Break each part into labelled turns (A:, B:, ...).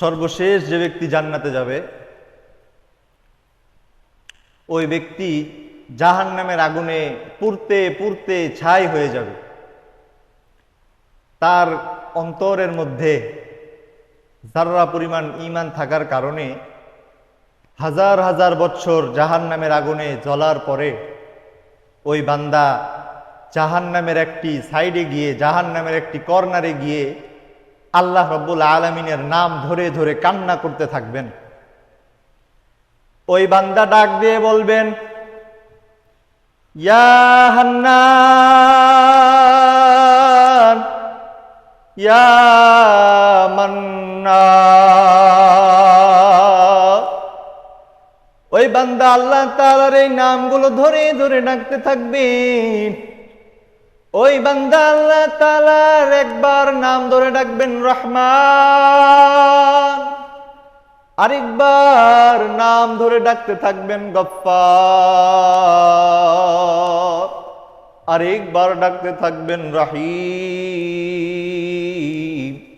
A: সর্বশেষ যে ব্যক্তি জান্নাতে যাবে, ওই ব্যক্তি জাহান নামের আগুনে পুড়তে পুড়তে ছাই হয়ে যাবে। তার অন্তরের মধ্যে যার্রা পরিমাণ ইমান থাকার কারণে হাজার হাজার বছর জাহান নামের আগুনে জ্বলার পরে ওই বান্দা জাহান নামের একটি সাইডে গিয়ে জাহান নামের একটি কর্নারে গিয়ে আল্লাহ রব্বুল আলমিনের নাম ধরে ধরে কান্না করতে থাকবেন। ওই বান্দা ডাক দিয়ে বলবেন ওই বান্দা আল্লাহ তাআলার এই নামগুলো ধরে ধরে ডাকতে থাকবে ওই বান্দা আল্লাহ তাআলার একবার নাম ধরে ডাকবেন রহমান। আরেকবার নাম ধরে ডাকতে থাকবেন গফফার। আরেকবার ডাকতে থাকবেন রাহিম।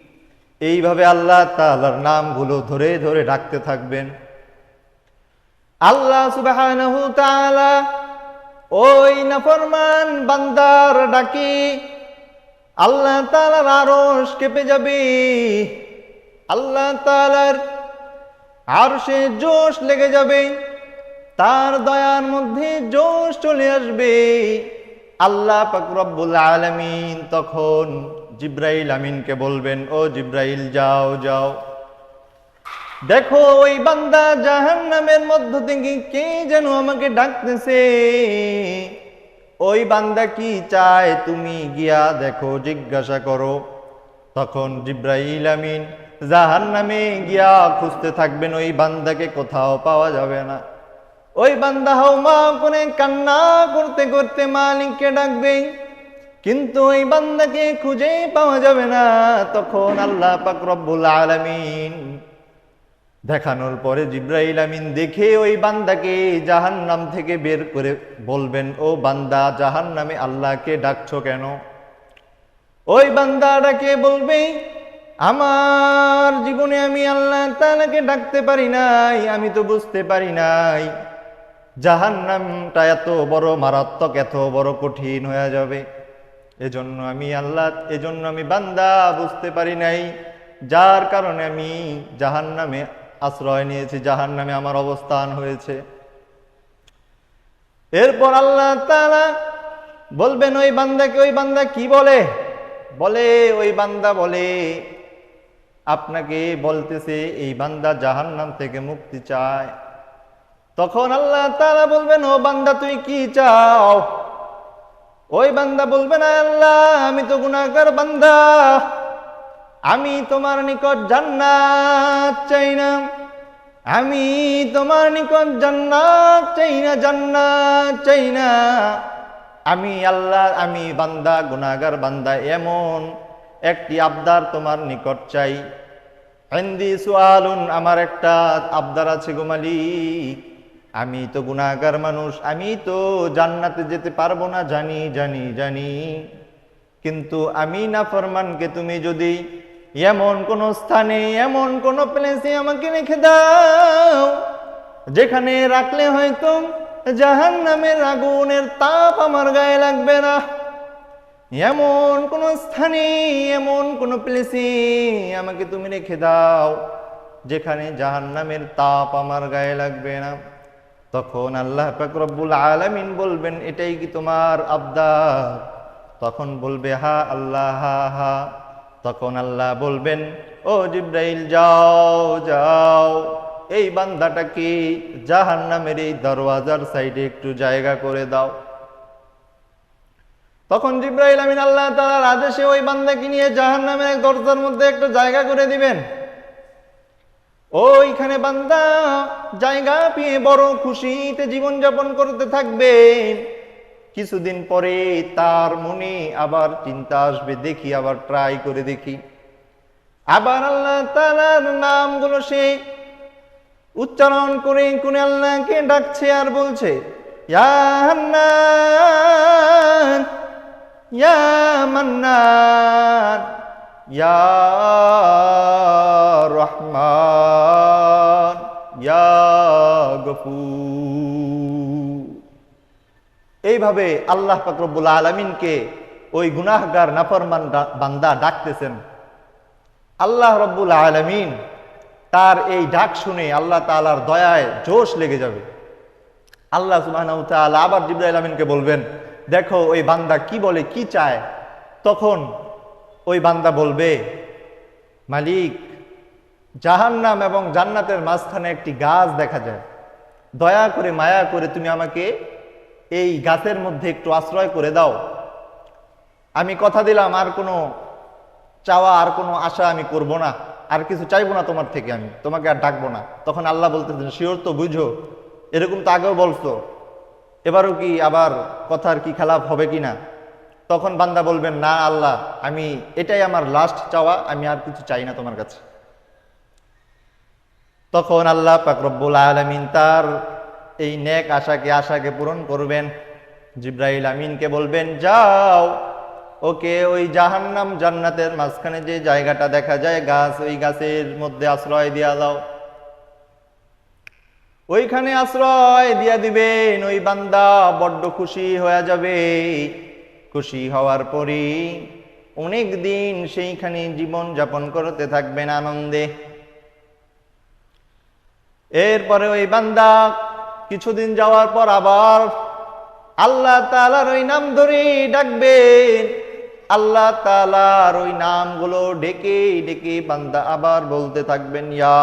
A: এইভাবে আল্লাহ তাআলার নামগুলো ধরে ধরে ডাকতে থাকবেন। আল্লাহ তাআলা ওই নাফরমান বান্দার ডাকি, আল্লাহ তাআলার আরশ কেঁপে যাবে। আল্লাহ তাআলার আরশে জোশ লেগে যাবে, তার দয়ার মধ্যে জোশ চলে আসবে। আল্লাহ পাক রব্বুল আলামিন তখন জিব্রাইল আমিনকে বলবেন, ও জিব্রাইল, যাও যাও। দেখো ওই বান্দা জাহান নামের মধ্য থেকে কে যেন আমাকে ডাকতেছে? ওই বান্দা কি চায় তুমি গিয়া দেখো, জিজ্ঞাসা করো। তখন জিব্রাইল আমিন জাহান নামে গিয়া খুঁজতে থাকবেন, ওই বান্দাকে কোথাও পাওয়া যাবে না। ওই বান্দা হাও মা করে কান্না করতে করতে মালিককে ডাকবে। কিন্তু ওই বান্দাকে খুঁজে পাওয়া যাবে না। তখন আল্লাহ পাক রব্বুল আলামিন দেখানোর পরে জিব্রাইল আমিন দেখে ওই বান্দাকে জাহান্নাম থেকে বের করে বলবেন, ও বান্দা, জাহান্নামে আল্লাহকে ডাকছো কেন? ওই বান্দাটাকে বলবে, আমার জীবনে আমি আল্লাহ তাআলাকে ডাকতে পারি নাই, আমি তো বুঝতে পারি নাই। জাহান্নামটা এত বড় মারাত্মক, এত বড় কঠিন হয়ে যাবে। এজন্য আমি আল্লাহ, এজন্য আমি বান্দা, বুঝতে পারি নাই। যার কারণে আমি জাহান্নামে আশ্রয় নিয়েছি, জাহান্নামে আমার অবস্থান হয়েছে। এরপর আল্লাহ তাআলা বলবেন, ওই বান্দাকে, ওই বান্দা কি বলে? বলে, ওই বান্দা বলে, আপনাকে বলতেছে, এই বান্দা জাহান্নাম থেকে মুক্তি চায়। তখন আল্লাহ তাআলা বলবেন, ও বান্দা, তুই কি চাও? ওই বান্দা বলবে, না আল্লাহ, আমি তো গুনাহগার বান্দা। আমি তোমার নিকট জান্নাত চাই না। আমি তোমার নিকট জান্নাত চাই না, জান্নাত চাই না। আমি আল্লাহ আমি বান্দা গুনাগার বান্দা, এমন একটি আবদার তোমার নিকট চাই। হিন্দি সুয়ালুন আমার একটা আবদার আছে গো মালিক। আমি তো গুনাহগার মানুষ, আমি তো জান্নাতে যেতে পারব না, জানি জানি জানি। কিন্তু আমি না ফরমানকে তুমি যদি এমন কোন স্থানে, এমন কোন প্লেসে আমাকে রেখে দাও, যেখানে রাখলে হয়তো জাহান নামের আগুনের তাপ আমার গায়ে লাগবে না। এমন কোন স্থানে, এমন কোন প্লেসে আমাকে তুমি রেখে দাও, যেখানে জাহান নামের তাপ আমার গায়ে লাগবে না। তখন আল্লাহ পাক রব্বুল আলামিন বলবেন, এটাই কি তোমার আবদার? তখন বলবে, হা, আল্লাহ, হা হা। তখন আল্লাহ বলবেন, ও জিব্রাইল, যাও যাও। এই বান্দাটাকে জাহান নামের এই দরওয়াজার সাইডে একটু জায়গা করে দাও। তখন জিব্রাইল আমিন আল্লাহ তালার আদেশে ওই বান্দাকে নিয়ে জাহান নামের দরজার মধ্যে একটু জায়গা করে দিবেন। ওইখানে বান্দা জায়গা পেয়ে বড় খুশিতে জীবনযাপন করতে থাকবে। কিছুদিন পরে তার মনে আবার চিন্তা আসবে, দেখি আবার ট্রাই করে দেখি। আবার আল্লাহ তালার নামগুলো সে উচ্চারণ করে কোনে আল্লাহকে ডাকছে আর বলছে রহমান গফুর। এইভাবে আল্লাহ ফাকরবুল আলমিনকে ওই গুনাহগার নাফরমান বান্দা ডাকতেছেন। আল্লাহ রব্বুল আলমিন তার এই ডাক শুনে আল্লাহ তালার দয়ায় জোশ লেগে যাবে। আল্লাহ সুবাহ আবার জিব্রাইল আমিনকে বলবেন, দেখো, ওই বান্দা কি বলে, কি চায়? তখন ওই বান্দা বলবে, মালিক, জাহান্নাম এবং জান্নাতের মাঝখানে একটি গাছ দেখা যায়। দয়া করে, মায়া করে তুমি আমাকে এই গাছের মধ্যে একটু আশ্রয় করে দাও। আমি কথা দিলাম, আর কোনো চাওয়া, আর কোনো আশা আমি করব না। আর কিছু চাইব না তোমার থেকে আমি, তোমাকে আর ডাকবো না। তখন আল্লাহ বলতেছেন, শিওর তো বুঝো, এরকম তো আগেও বলছো। এবারও কি আবার কথার কি খেলাপ হবে কি না? তখন বান্দা বলবেন, না আল্লাহ, আমি, এটাই আমার লাস্ট চাওয়া, আমি আর কিছু চাই না তোমার কাছে। তখন আল্লাহ পাকরব্বুল আলমিন তার এই নেক আশাকে আশাকে পূরণ করবেন। জিব্রাইল আমিনকে বলবেন, যাও। ওকে ওই জাহান্নাম জান্নাতের মাঝখানে যে জায়গাটা দেখা যায়, গাছ, ওই গাছের মধ্যে আশ্রয় দিয়া দাও। ওইখানে আশ্রয় দিয়া দিবেন, ওই বান্দা বড্ড খুশি হয়ে যাবে। খুশি হওয়ার পরে অনেক দিন সেইখানে জীবন যাপন করতে থাকবেন আনন্দে। এরপরে ওই বান্দা কিছুদিন যাওয়ার পর আবার আল্লাহ তালার ওই নাম ধরে ডাকবেন। আল্লাহ তালার ওই নামগুলো ডেকে ডেকে বান্দা আবার বলতে থাকবেন, ইয়া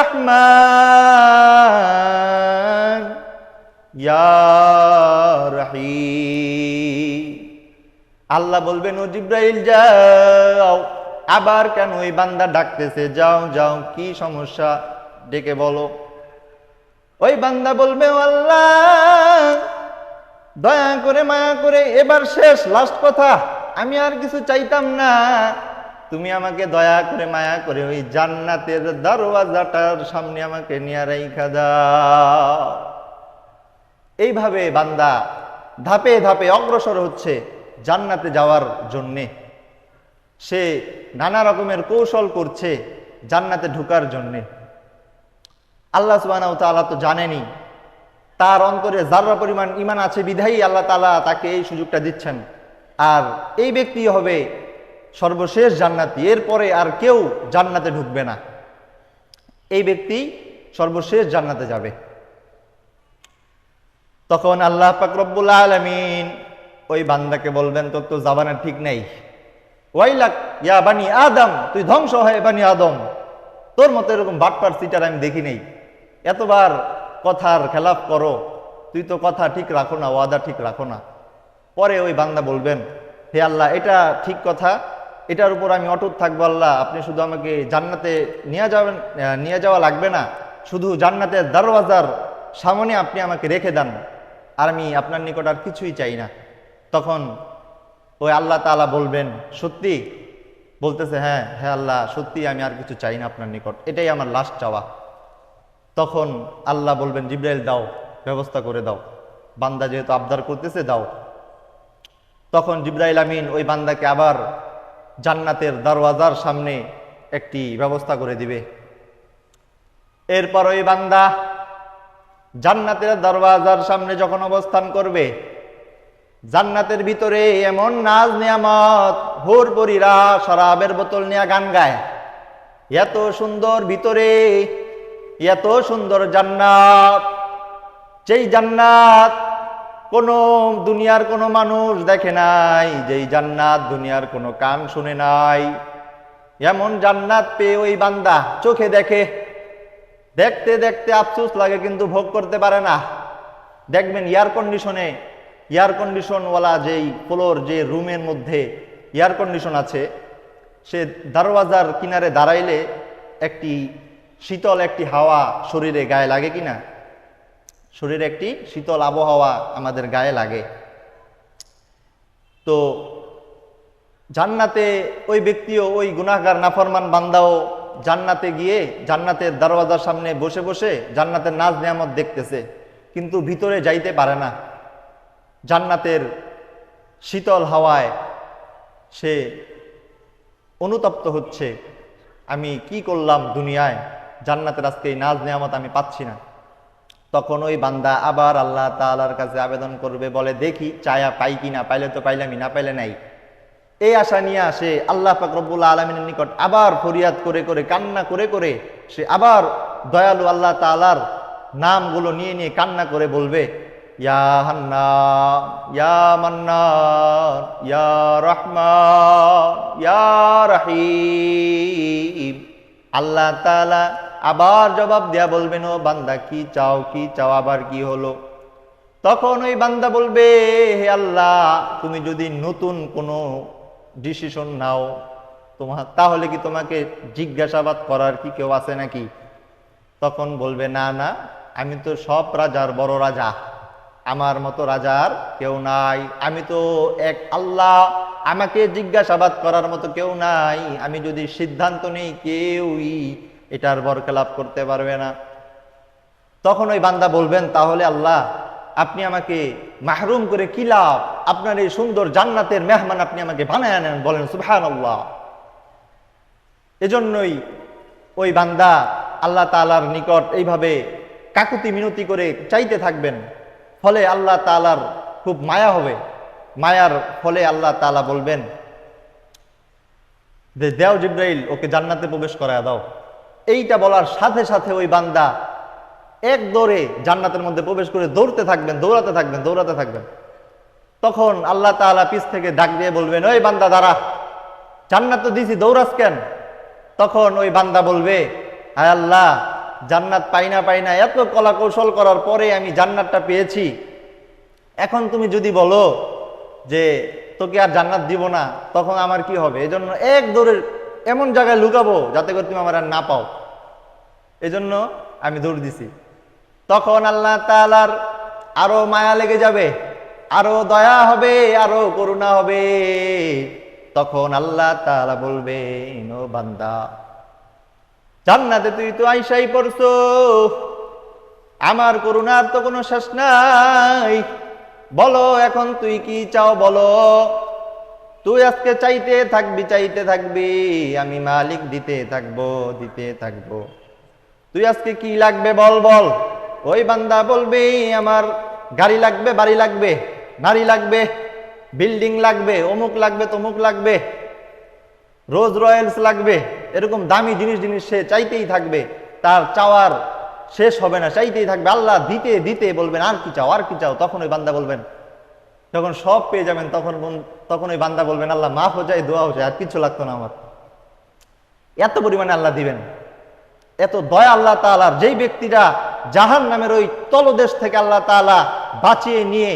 A: রহমান, ইয়া আল্লাহ বলবেন ও জিব্রাইল, যাও। আবার কেন ওই বান্দা ডাকতেছে, যাও যাও, কি সমস্যা? ডেকে বলো। ওই বান্দা বলবে, আল্লাহ, দয়া করে মায়া করে এবার শেষ লাস্ট কথা। আমি আর কিছু চাইতাম না। তুমি আমাকে দয়া করে মায়া করে ওই জান্নাতের দরওয়াজাটার সামনে আমাকে নিয়ে রাইখা দাও। এইভাবে বান্দা ধাপে ধাপে অগ্রসর হচ্ছে। জান্নাতে যাওয়ার জন্যে। সে নানা রকমের কৌশল করছে জান্নাতে ঢুকার জন্যে। আল্লাহ সুবাহ তাআলা তো জানেনি তার অন্তরে যারা পরিমাণ ইমান আছে বিধায়ী আল্লাহ তাআলা তাকে এই সুযোগটা দিচ্ছেন। আর এই ব্যক্তি হবে সর্বশেষ জান্নাতি, এরপরে আর কেউ জান্নাতে ঢুকবে না। এই ব্যক্তি সর্বশেষ জান্নাতে যাবে। তখন আল্লাহ পাকরব্বুল আলমিন ওই বান্দাকে বলবেন, তোর তো জাবানের ঠিক নেই। ওয়াইলাক, ইয়া বানি আদম, তুই ধ্বংস হয় বানি আদম। তোর মতো এরকম বাটপার সিটার আমি দেখি নেই। এতবার কথার খেলাপ করো, তুই তো কথা ঠিক রাখো না, ওয়াদা ঠিক রাখো না। পরে ওই বান্দা বলবেন, হে আল্লাহ, এটা ঠিক কথা। এটার উপর আমি অটুট থাকব আল্লাহ। আপনি শুধু আমাকে জান্নাতে নিয়ে যাবেন নিয়ে যাওয়া লাগবে না। শুধু জান্নাতের দরওয়াজার সামনে আপনি আমাকে রেখে দেন। আর আমি আপনার নিকট আর কিছুই চাই না। তখন ওই আল্লাহ তাআলা বলবেন, সত্যি? বলতেছে হ্যাঁ হ্যাঁ আল্লাহ, সত্যি আমি আর কিছু চাই না আপনার নিকট। এটাই আমার লাস্ট চাওয়া। তখন আল্লাহ বলবেন, জিব্রাইল দাও, ব্যবস্থা করে দাও। বান্দা যেহেতু আবদার করতেছে, দাও। তখন জিব্রাইল আমিন ওই বান্দাকে আবার জান্নাতের দরওয়াজার সামনে একটি ব্যবস্থা করে দিবে। এরপর ওই বান্দা জান্নাতের দরওয়াজার সামনে যখন অবস্থান করবে জান্নাতের ভিতরে এমন নাজ নিয়ামত হোর পরীরা শরাবের বোতল নিয়ে গান গায়। এত সুন্দর ভিতরে, এত সুন্দর জান্নাত। যেই জান্নাত কোন দুনিয়ার কোনো মানুষ দেখে নাই, যেই জান্নাত দুনিয়ার কোনো কান শুনে নাই। এমন জান্নাত পেয়ে ওই বান্দা চোখে দেখে। দেখতে দেখতে আফসুস লাগে কিন্তু ভোগ করতে পারে না। দেখবেন এয়ার কন্ডিশনে এয়ার কন্ডিশনওয়ালা যেই ফ্লোর যে রুমের মধ্যে এয়ার কন্ডিশন আছে, সে দরওয়াজার কিনারে দাঁড়াইলে একটি শীতল একটি হাওয়া শরীরে গায়ে লাগে কি না শরীরে একটি শীতল আবহাওয়া আমাদের গায়ে লাগে। তো জান্নাতে ওই ব্যক্তিও, ওই গুনাহগার, নাফরমান বান্দাও জান্নাতে গিয়ে জান্নাতের দরওয়াজার সামনে বসে বসে জান্নাতের নাজ নিয়ামত দেখতেছে, কিন্তু ভিতরে যাইতে পারে না। জান্নাতের শীতল হাওয়ায় সে অনুতপ্ত হচ্ছে, আমি কি করলাম দুনিয়ায়? জান্নাতের আজকে এই নাজ নেয়ামত আমি পাচ্ছি না। তখন ওই বান্দা আবার আল্লাহ তাআলার কাছে আবেদন করবে, বলে, দেখি, চায়া পাই কি না? পাইলে তো পাইলামই, না পাইলে নাই। এই আশা নিয়ে আসে আল্লাহ পাক রব্বুল আলমিনের নিকট আবার ফরিয়াদ করে করে, কান্না করে করে সে আবার দয়ালু আল্লাহ তাআলার নামগুলো নিয়ে নিয়ে কান্না করে বলবে ইয়া হান্না, ইয়া মান্নান ইয়া রহমান ইয়া রহিম। আল্লাহ তাআলা আবার জবাব দেয়া বলবেন, ও বান্দা, কি চাও কি চাও, আবার কি হলো? তখন ওই বান্দা বলবে, হে আল্লাহ, তুমি যদি নতুন কোনো ডিসিশন নাও তোমার তাহলে কি তোমাকে জিজ্ঞাসাবাদ করার কি কেউ আছে নাকি? তখন বলবে, না না, আমি তো সব রাজার বড় রাজা। আমার মতো রাজার কেউ নাই। আমি তো এক আল্লাহ, আমাকে জিজ্ঞাসাবাদ করার মতো কেউ নাই। আমি যদি সিদ্ধান্ত নেই, কেউই এটার বরখেলাপ করতে পারবে না। তখন ওই বান্দা বলবেন, তাহলে আল্লাহ, আপনি আমাকে মাহরুম করে কি লাভ? আপনার এই সুন্দর জান্নাতের মেহমান আপনি আমাকে বানায় নেন বলেন সুবহান আল্লাহ এজন্যই ওই বান্দা আল্লাহ তালার নিকট এইভাবে কাকুতি মিনতি করে চাইতে থাকবেন। ফলে আল্লাহ তালার খুব মায়া হবে। মায়ার ফলে আল্লাহ তালা বলবেন যে, দেও জিব্রাইল, ওকে জান্নাতে প্রবেশ করায় দাও। এইটা বলার সাথে সাথে ওই বান্দা এক দৌড়ে জান্নাতের মধ্যে প্রবেশ করে দৌড়তে থাকবেন, দৌড়াতে থাকবেন দৌড়াতে থাকবেন। তখন আল্লাহ তাআলা পিছ থেকে ডাক দিয়ে বলবেন, ওই বান্দা, দাঁড়া। জান্নাত তো দিছি, দৌড়াস কেন? তখন ওই বান্দা বলবে, আয় আল্লাহ জান্নাত পাই না পাই না, এত কলা কৌশল করার পরে আমি জান্নাতটা পেয়েছি। এখন তুমি যদি বলো যে তোকে আর জান্নাত দিব না, তখন আমার কি হবে? এজন্য এক দৌড়ে এমন জায়গায় লুকাবো যাতে করে তুমি আমার আর না পাও। এজন্য আমি দৌড় দিছি। তখন আল্লাহ তাআলার আরও মায়া লেগে যাবে, আরও দয়া হবে, আরও করুণা হবে। তখন আল্লাহ তালা বলবে নো বান্দা জান্নাতে তুই তো আইসাই পড়ছো। আমার করুণার তো কোনো শেষ নাই। বলো, এখন তুই কি চাও বলো? তুই আজকে চাইতে থাকবি চাইতে থাকবি, আমি মালিক দিতে থাকব দিতে থাকব। তুই আজকে কি লাগবে বল বল। ওই বান্দা বলবি, আমার গাড়ি লাগবে, বাড়ি লাগবে নারী লাগবে, বিল্ডিং লাগবে, অমুক লাগবে, তমুক লাগবে, রোজ রয়েলস লাগবে এরকম দামি জিনিস জিনিস সে চাইতেই থাকবে, তার চাওয়ার শেষ হবে না, চাইতেই থাকবে। আল্লাহ দিতে দিতে বলবেন, আর কি চাও, আর কি চাও? তখন ওই বান্দা বলবেন, যখন সব পেয়ে যাবেন, তখন তখন ওই বান্দা বলবেন, আল্লাহ, মাফ হয়ে যায় দোয়া হয়ে যায়, আর কিছু লাগতো না আমার। এত পরিমাণে আল্লাহ দিবেন। এত দয়া আল্লাহ তাআলার, যেই ব্যক্তিরা জাহান নামের ওই তলদেশ থেকে আল্লাহ তাআলা বাঁচিয়ে নিয়ে